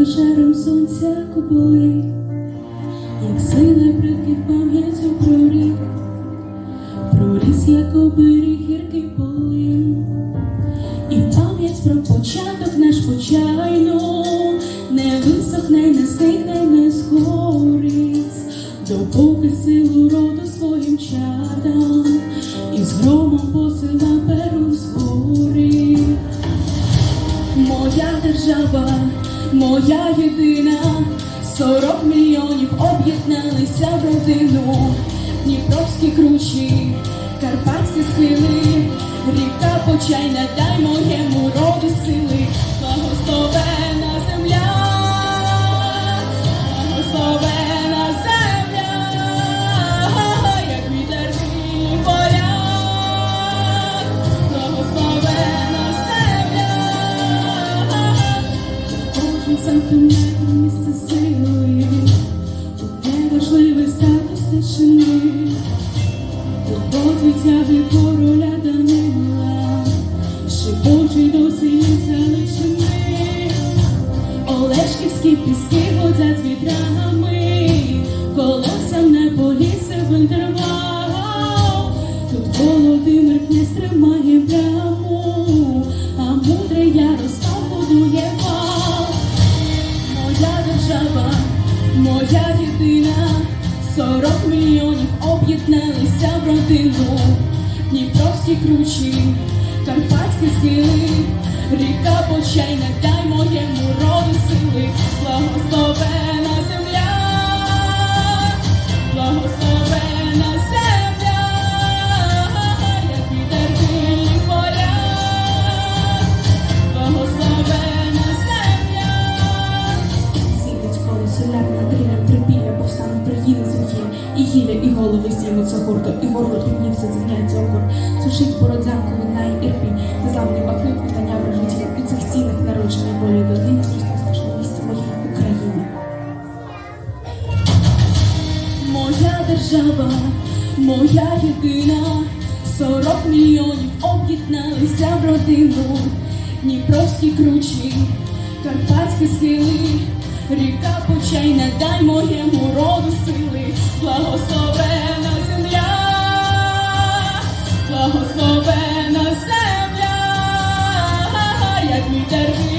жаром сонця куполи, як сила предків пам'яттю про рік, про ліс, як оберіг гіркий полин, і пам'ять про початок наш почайно не висохне, не стигне, не згорить, допоки силу роду своїм чадам і з громом Моя держава, моя єдина, сорок мільйонів об'єдналися в родину, Дніпровські кручі, карпатські схили, ріка почайна, дай моєму звитяги короля Данила, шипочий до сині заличини, Олешківські піски ходять з вітрами, колосям не полісе в інтервал. Моя єдина, сорок мільйонів об'єдналися в родину, Дніпровські кручі, карпатські сили, ріка почайна, дай моєму роду сили, знімуться гурто, і горло піднівся, зігняється огонь. Сушить бородянку, лунає ірпінь, незламний бахнуть вітання вражителів. У цих стінах народження волі до в нашому місті моїй України. Моя держава, моя єдина, сорок мільйонів об'єдналися в родину, Дніпровські кручі, карпатські схили, ріка почайна, дай моєму роду сили, благословена благословена земля, як вітер